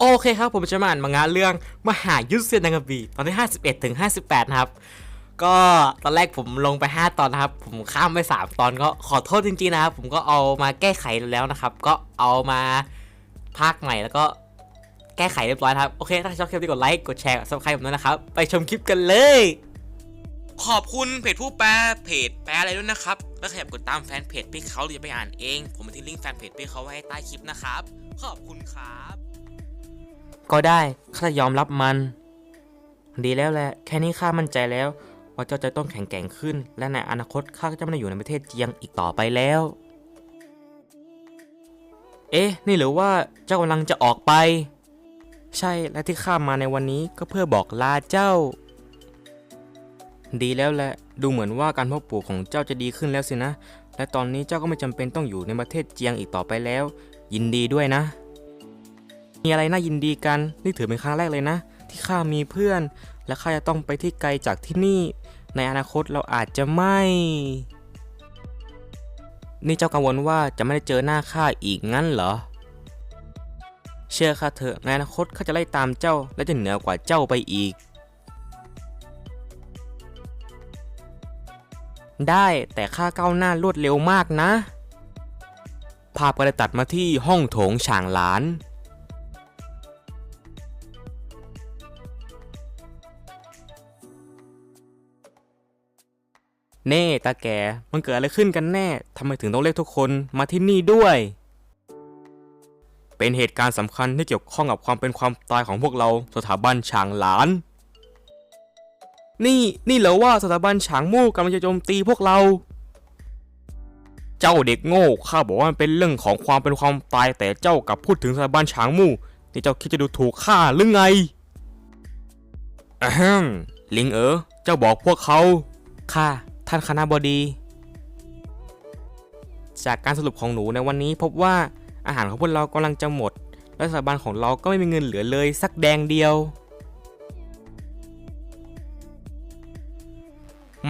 โอเคครับผมจะมาอ่านมังงะเรื่องมหายุทธเซียนนางกะบีตอนที่ 51ถึง58 นะครับ ก็ตอนแรกผมลงไป 5 ตอนนะครับ ผมข้ามไป 3 ตอนก็ขอโทษจริงๆนะครับ ผมก็เอามาแก้ไขแล้วนะครับ ก็เอามาภาคใหม่แล้วก็แก้ไขเรียบร้อยครับ โอเค ถ้าชอบคลิปนี้กดไลค์ กดแชร์ กดซับสไครต์ผมด้วยนะครับ ไปชมคลิปกันเลย ขอบคุณเพจผู้แปลเพจแปลอะไรด้วยนะครับ แล้วขยับกดตามแฟนเพจพี่เขาหรือจะไปอ่านเอง ผมมาทิ้งลิงก์แฟนเพจพี่เขาไว้ให้ใต้คลิปนะครับ ขอบคุณครับ ก็ได้ข้าจะยอมรับมัน ดีแล้วแหละแค่นี้ข้ามั่นใจแล้ว ว่าเจ้าจะต้องแข็งแกร่งขึ้น และในอนาคตข้าก็จะไม่ได้อยู่ในประเทศเจียงอีกต่อไปแล้ว เอ๊ะ นี่หรือว่าเจ้ากำลังจะออกไป ใช่และที่ข้ามาในวันนี้ก็เพื่อบอกลาเจ้า ดีแล้วแหละดูเหมือนว่าการพ่อปลูกของเจ้าจะดีขึ้นแล้วสินะ และตอนนี้เจ้าก็ไม่จำเป็นต้องอยู่ในประเทศเจียงอีกต่อไปแล้ว ยินดีด้วยนะ มีอะไรน่ายินดีกัน นี่ถือเป็นครั้งแรกเลยนะ ที่ข้ามีเพื่อน และข้าจะต้องไปที่ไกลจากที่นี่ ในอนาคตเราอาจจะไม่ นี่เจ้ากังวลว่าจะไม่ได้เจอหน้าข้าอีกงั้นเหรอ เชื่อข้าเถอะในอนาคตข้าจะไล่ตามเจ้าและจะเหนือกว่าเจ้าไปอีก ได้แต่ข้าก้าวหน้ารวดเร็วมากนะ ภาพก็ได้ตัดมาที่ห้องโถงฉางหลาน เน่ตาแกมันเกิดอะไรขึ้นกันแน่ทำไมถึงต้องเรียกทุกคนมาที่นี่ด้วย เป็นเหตุการณ์สำคัญที่เกี่ยวข้องกับความเป็นความตายของพวกเราสถาบันฉางหลาน นี่นี่เหรอว่าสถาบันฉางมู่กำลังจะโจมตีพวกเรา เจ้าเด็กโง่ข้าบอกว่ามันเป็นเรื่องของความเป็นความตายแต่เจ้ากลับพูดถึงสถาบันฉางมู่นี่เจ้าคิดจะดูถูกข้าหรือไงอะฮัมลิงเอ๋อเจ้าบอกพวกเขาค่ะ ท่านคณะบดี จากการสรุปของหนูในวันนี้พบว่าอาหารของพวกเรากำลังจะหมด และสถาบันของเราก็ไม่มีเงินเหลือเลยสักแดงเดียว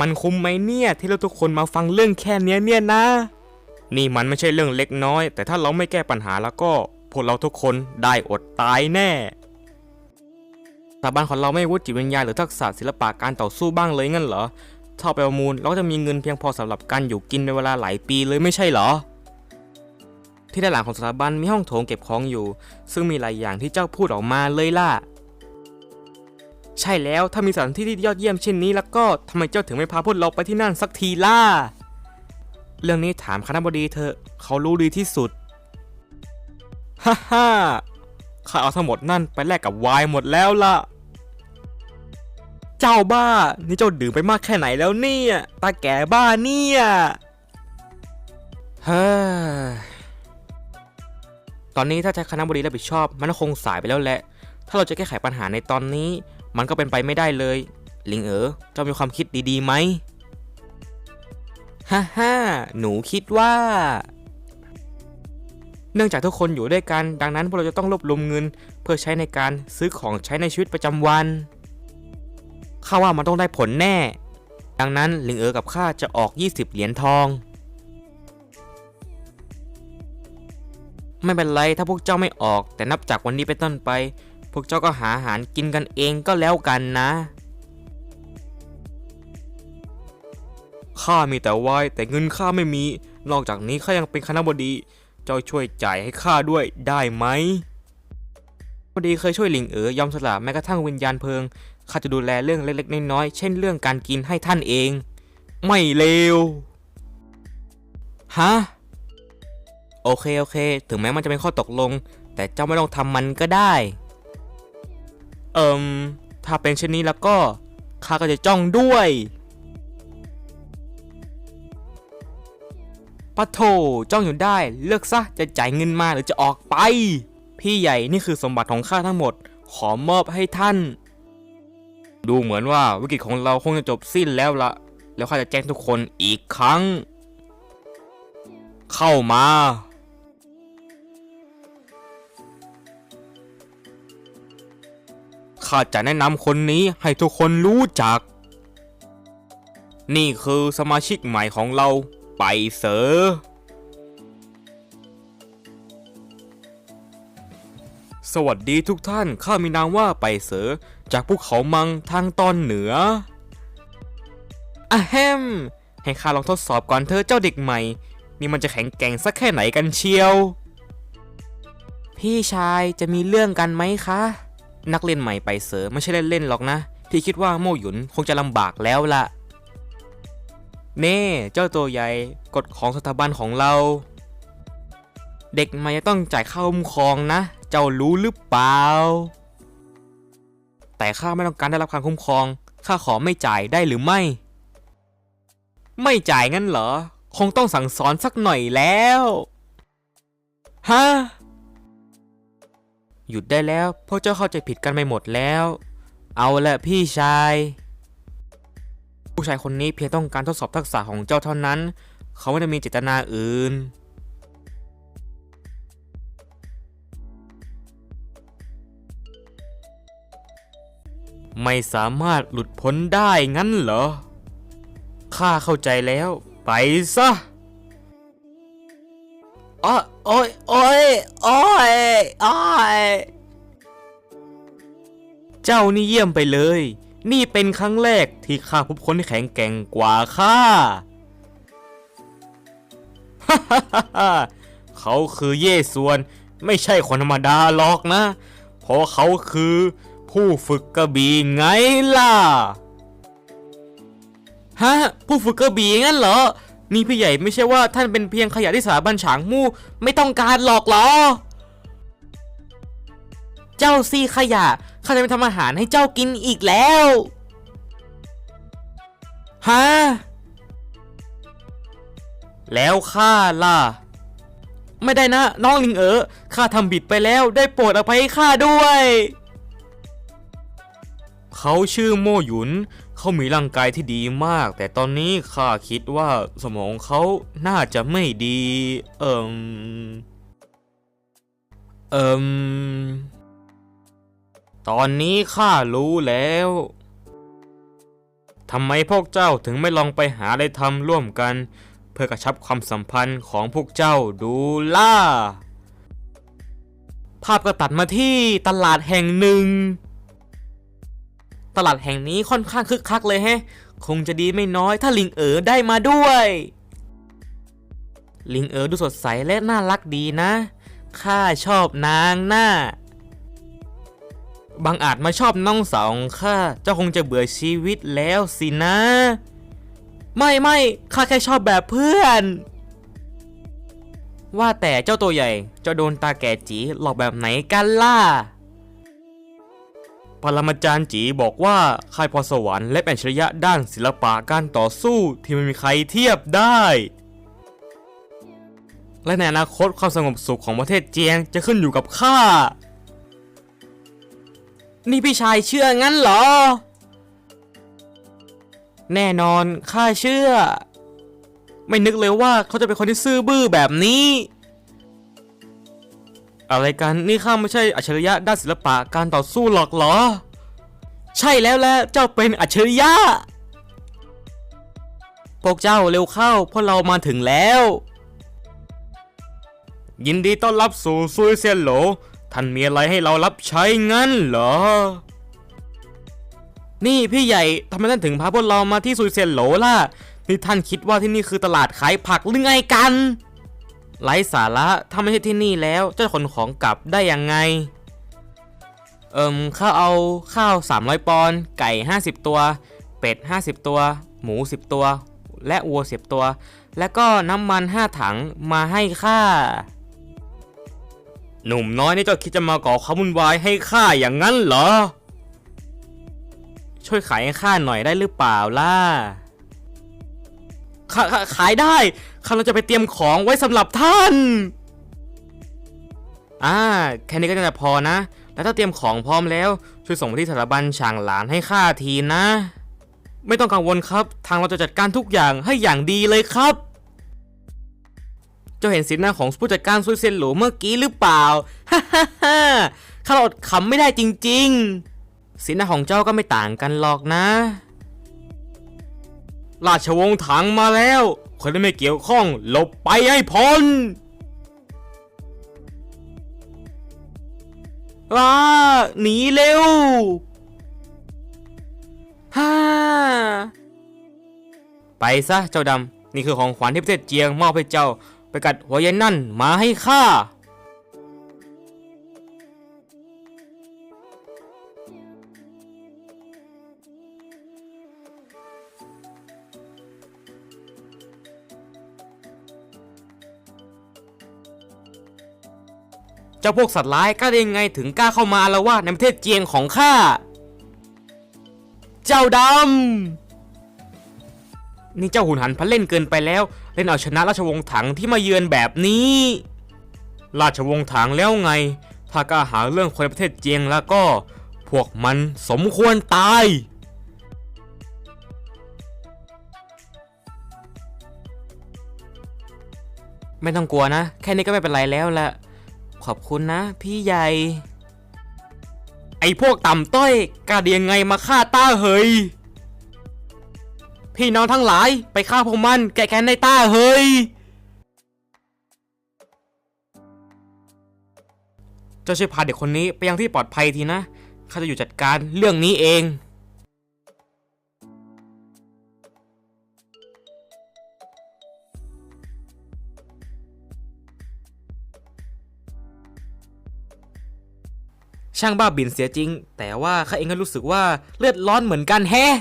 มันคุ้มไหมเนี่ยที่เราทุกคนมาฟังเรื่องแค่เนี้ยเนี่ยนะ นี่มันไม่ใช่เรื่องเล็กน้อย แต่ถ้าเราไม่แก้ปัญหาแล้วก็พวกเราทุกคนได้อดตายแน่สถาบันของเราไม่วุฒิจิตวิญญาณหรือทักษะศิลปะการต่อสู้บ้างเลยงั้นเหรอ เอาไปประมูลเราก็จะมีเงินเพียงพอสำหรับการอยู่กินในเวลาหลายปีเลยไม่ใช่เหรอ ที่ด้านหลังของสถาบันมีห้องโถงเก็บของอยู่ ซึ่งมีหลายอย่างที่เจ้าพูดออกมาเลยล่ะ ใช่แล้วถ้ามีสถานที่ที่ยอดเยี่ยมเช่นนี้แล้วก็ทำไมเจ้าถึงไม่พาพวกเราไปที่นั่นสักทีล่ะ เรื่องนี้ถามคณะบดีเถอเขารู้ดีที่สุดฮ่าฮ่าข้าเอาทั้งหมดนั่นไปแลกกับวน์หมดแล้วล่ะ เจ้าบ้า นี่เจ้าดื่มไปมากแค่ไหนแล้วเนี่ย ตาแก่บ้าเนี่ยฮ้ตอนนี้ถ้าใช้คณะบดีรับผิดชอบ มันคงสายไปแล้วแหละ ถ้าเราจะแก้ไขปัญหาในตอนนี้ มันก็เป็นไปไม่ได้เลย ลิงเอ๋อเจ้ามีความคิดดีๆไหมฮ่าฮ่าหนูคิดว่า เนื่องจากทุกคนอยู่ด้วยกัน ดังนั้นพวกเราจะต้องรวบรวมเงิน เพื่อใช้ในการซื้อของใช้ในชีวิตประจำวัน ข้าว่ามันต้องได้ผลแน่ ดังนั้นลิงเอ๋อกับข้าจะออก 20 เหรียญทอง ไม่เป็นไรถ้าพวกเจ้าไม่ออก แต่นับจากวันนี้เป็นต้นไป พวกเจ้าก็หาอาหารกินกันเองก็แล้วกันนะข้ามีแต่ไวน์แต่เงินข้าไม่มี นอกจากนี้ข้ายังเป็นคณะบดี เจ้าช่วยจ่ายให้ข้าด้วยได้ไหมพอดีเคยช่วยลิงเอ๋อยอมสละแม้กระทั่งวิญญาณเพลิง ข้าจะดูแลเรื่องเล็กๆน้อยๆเช่นเรื่องการกินให้ท่านเอง ไม่เลวฮะโอเคโอเค ถึงแม้มันจะเป็นข้อตกลง แต่เจ้าไม่ต้องทำมันก็ได้ เอิมถ้าเป็นเช่นนี้แล้วก็ข้าก็จะจ้องด้วยปะโถจ้องอยู่ได้ เลือกซะจะจ่ายเงินมาหรือจะออกไป พี่ใหญ่นี่คือสมบัติของข้าทั้งหมด ขอมอบให้ท่าน ดูเหมือนว่าวิกฤตของเราคงจะจบสิ้นแล้วละแล้วข้าจะแจ้งทุกคนอีกครั้ง เข้ามา ข้าจะแนะนำคนนี้ให้ทุกคนรู้จัก นี่คือสมาชิกใหม่ของเราไปเสอ สวัสดีทุกท่าน ข้ามีนามว่าไปเสอจากภูเขามังทางตอนเหนืออะแฮม ให้ข้าลองทดสอบก่อนเธอเจ้าเด็กใหม่ นี่มันจะแข็งแกร่งสักแค่ไหนกันเชียว พี่ชายจะมีเรื่องกันไหมคะ นักเล่นใหม่ไปเสอไม่ใช่เล่นๆหรอกนะ พี่คิดว่าโมหยุนคงจะลำบากแล้วล่ะ เน่เจ้าตัวใหญ่กฎของสถาบันของเรา เด็กใหม่จะต้องจ่ายค่าคุ้มครองนะ เจ้ารู้หรือเปล่า แต่ข้าไม่ต้องการได้รับการคุ้มครอง ข้าขอไม่จ่ายได้หรือไม่ ไม่จ่ายงั้นเหรอ คงต้องสั่งสอนสักหน่อยแล้ว ฮะ หยุดได้แล้ว พวกเจ้าเข้าใจผิดกันไปหมดแล้ว เอาละพี่ชาย ผู้ชายคนนี้เพียงต้องการทดสอบทักษะของเจ้าเท่านั้น เขาไม่ได้มีเจตนาอื่น ไม่สามารถหลุดพ้นได้งั้นเหรอ ข้าเข้าใจแล้ว ไปซะอ้อโอ้ยโอ้ยโอ้ยโอ้ยเจ้านี่เยี่ยมไปเลย นี่เป็นครั้งแรกที่ข้าพบคนที่แข็งแกร่งกว่าข้าเขาคือเย่ส่วน ไม่ใช่คนธรรมดาหรอกนะ เพราะเขาคือ ผู้ฝึกกระบี่ไงล่ะ ฮะ ผู้ฝึกกระบี่งั้นเหรอ นี่พี่ใหญ่ไม่ใช่ว่าท่านเป็นเพียงขยะที่สาบันฉางมู่ไม่ต้องการหรอกหรอ เจ้าซีขยะข้าจะไปทำอาหารให้เจ้ากินอีกแล้ว ฮะ แล้วข้าล่ะ ไม่ได้นะ น้องลิงเอ๋อข้าทำบิดไปแล้วได้โปรดอภัยให้ข้าด้วย เขาชื่อโมหยุน เขามีร่างกายที่ดีมาก แต่ตอนนี้ข้าคิดว่าสมองเขาน่าจะไม่ดี เอิมเอิมตอนนี้ข้ารู้แล้วทำไมพวกเจ้าถึงไม่ลองไปหาอะไรทำร่วมกัน เพื่อกระชับความสัมพันธ์ของพวกเจ้าดูล่ะภาพก็ตัดมาที่ตลาดแห่งหนึ่ง ตลาดแห่งนี้ค่อนข้างคึกคักเลยแฮะ คงจะดีไม่น้อยถ้าลิงเอ๋อได้มาด้วย ลิงเอ๋อดูสดใสและน่ารักดีนะ ข้าชอบนางน่าบางอาจมาชอบน้องสาวของข้า เจ้าคงจะเบื่อชีวิตแล้วสินะ ไม่ไม่ข้าแค่ชอบแบบเพื่อน ว่าแต่เจ้าตัวใหญ่จ้าโดนตาแก่จีหลอกแบบไหนกันล่ะ ปรมาจารย์จีบอกว่าค่ายพรสวรรค์และเป็นอัจฉริยะด้านศิลปะการต่อสู้ที่ไม่มีใครเทียบได้ และในอนาคตความสงบสุขของประเทศเจียงจะขึ้นอยู่กับข้า นี่พี่ชายเชื่องั้นเหรอ แน่นอนข้าเชื่อ ไม่นึกเลยว่าเขาจะเป็นคนที่ซื่อบื้อแบบนี้ อะไรกันนี่ข้าไม่ใช่อัจฉริยะด้านศิลปะการต่อสู้หรอกเหรอ ใช่แล้วแหละเจ้าเป็นอัจฉริยะ พวกเจ้าเร็วเข้าเพราะเรามาถึงแล้ว ยินดีต้อนรับสู่ซุยเซียนโหล ท่านมีอะไรให้เรารับใช้งั้นเหรอ นี่พี่ใหญ่ทำไมท่านถึงพาพวกเรามาที่ซุยเซียนโหลล่ะ นี่ท่านคิดว่าที่นี่คือตลาดขายผักหรือไงกัน ไร้สาระถ้าไม่ใช่ที่นี่แล้วเจะขนของกลับได้ยังไง เอิ่มข้าเอาข้าว 300 ปอนด์ไก่ 50 ตัว เป็ด 50 ตัว หมู 10 ตัว และวัว 10 ตัว แล้วก็น้ำมัน 5 ถังมาให้ข้าหนุ่มน้อยนี่เจ้าคิดจะมาก่อความวุ่นวายให้ข้าอย่างนั้นเหรอ ช่วยขายให้ข้าหน่อยได้หรือเปล่าล่ะ ขายขายได้ข้าเราจะไปเตรียมของไว้สำหรับท่าน อ่า แค่นี้ก็จะพอนะ แล้วถ้าเตรียมของพร้อมแล้ว ช่วยส่งมาที่สถาบันช่างหลานให้ข้าทีนะ ไม่ต้องกังวลครับ ทางเราจะจัดการทุกอย่างให้อย่างดีเลยครับเจ้าเห็นสีหน้าของผู้จัดการซุยเซียนหลูเมื่อกี้หรือเปล่า ฮ่าฮ่าฮ่าข้าอดขำไม่ได้จริงๆ สีหน้าของเจ้าก็ไม่ต่างกันหรอกนะ ราชวงศ์ถังมาแล้ว คนที่ไม่เกี่ยวข้องหลบไปให้พ้นว้าหนีเร็วฮ่าไปซะเจ้าดำ นี่คือของขวัญที่ประเทศเจียงมอบให้เจ้า ไปกัดหัวยายนั่นมาให้ข้า จ้าพวกสัตว์ร้ายกล้าได้ยังไงถึงกล้าเข้ามาอาละวาในประเทศเจียงของข้า เจ้าดำ นี่เจ้าหุนหันพันเล่นเกินไปแล้ว เล่นเอาชนะราชวงศ์ถังที่มาเยือนแบบนี้ ราชวงศ์ถังแล้วไง ถ้ากล้าหาเรื่องคนในประเทศเจียงแล้วก็ พวกมันสมควรตายไม่ต้องกลัวนะ แค่นี้ก็ไม่เป็นไรแล้วละ ขอบคุณนะ พี่ใหญ่ ไอพวกต่ำต้อยกล้าไดียังไงมาฆ่าต้าเฮย พี่น้องทั้งหลายไปฆ่าพวกมันแก้แค้นในต้าเฮย เจ้าช่วยพาเด็กคนนี้ไปยังที่ปลอดภัยทีนะ ข้าจะอยู่จัดการเรื่องนี้เอง ช่างบ้าบินเสียจริง แต่ว่าข้าเองก็รู้สึกว่าเลือดร้อนเหมือนกันแฮะ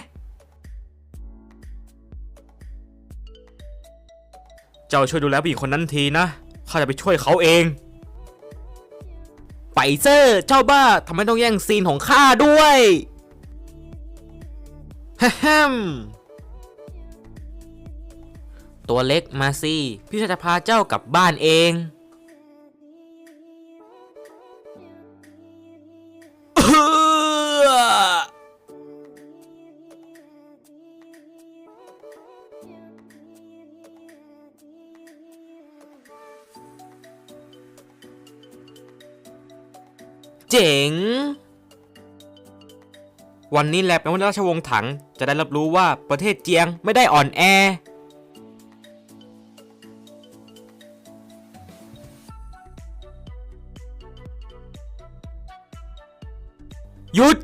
เจ้าช่วยดูแลผู้หญิงคนนั้นทีนะข้าจะไปช่วยเขาเอง ไปเซอร์เจ้าบ้าทำไมต้องแย่งซีนของข้าด้วยฮ่าฮ่มตัวเล็กมาสิพี่จะพาเจ้ากลับบ้านเอง จ๋ง วันนี้แหละเป็นวันราชวงศ์ถังจะได้รับรู้ว่าประเทศเจียงไม่ได้อ่อนแอ หยุด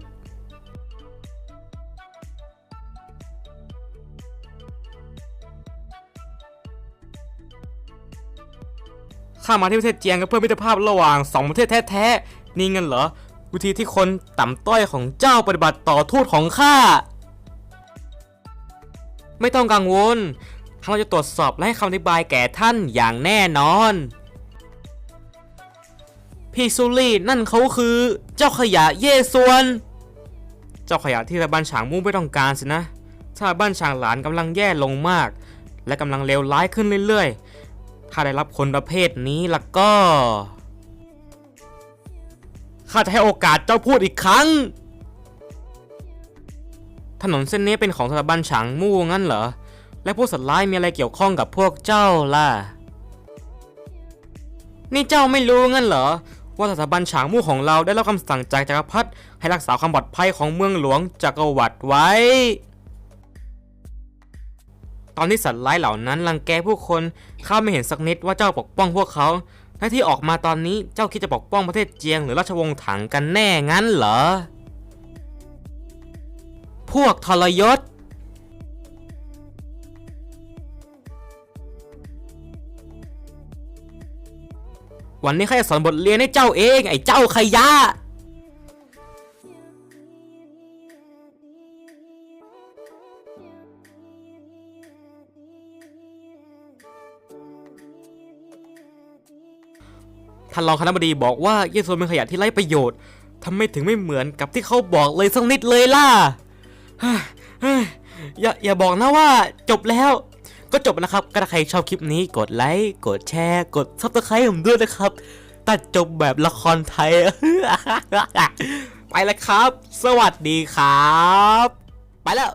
ข้ามาที่ประเทศเจียงก็เพื่อมิตรภาพระหว่างสองประเทศแท้ๆ นี่เงินเหรอ วิธีที่คนต่ำต้อยของเจ้าปฏิบัติต่อทูตของข้า ไม่ต้องกังวลทางเราจะตรวจสอบและให้คำอธิบายแก่ท่านอย่างแน่นอน พี่ซูลี่นั่นเขาคือ เจ้าขยะเย่ซวน เจ้าขยะที่รัฐบาลฉางมู่ไม่ต้องการสินะถ้าบ้านฉางหลานกำลังแย่ลงมาก และกำลังเลวร้ายขึ้นเรื่อยๆ ถ้าได้รับคนประเภทนี้ล่ะก็ ข้าจะให้โอกาสเจ้าพูดอีกครั้ง ถนนเส้นนี้เป็นของสถาบันฉางมู่งั้นเหรอ และพวกสัตว์ร้ายมีอะไรเกี่ยวข้องกับพวกเจ้าล่ะ นี่เจ้าไม่รู้งั้นเหรอ ว่าสถาบันฉางมู่ของเราได้รับคำสั่งจากจักรพรรดิให้รักษาความปลอดภัยของเมืองหลวงจักรวรรดิไว้ ตอนที่สัตว์ร้ายเหล่านั้นรังแกผู้คนข้าไม่เห็นสักนิดว่าเจ้าปกป้องพวกเขา ถ้าที่ออกมาตอนนี้เจ้าคิดจะปกป้องประเทศเจียงหรือราชวงศ์ถังกันแน่งั้นเหรอ พวกทรยศ วันนี้ข้าจะสอนบทเรียนให้เจ้าเอง ไอ้เจ้าขยะ ท่านรองคณะบดีบอกว่าเยโซูเป็นขยะที่ไร้ประโยชน์ทำไมถึงไม่เหมือนกับที่เขาบอกเลยสักนิดเลยล่ะอย่าอย่าบอกนะว่าจบแล้ว ก็จบนะครับก็ถ้าใครชอบคลิปนี้กดไลค์กดแชร์ กดซับสไครต์ผมด้วยนะครับ ตัดจบแบบละครไทย ไปแล้วครับ สวัสดีครับ ไปแล้ว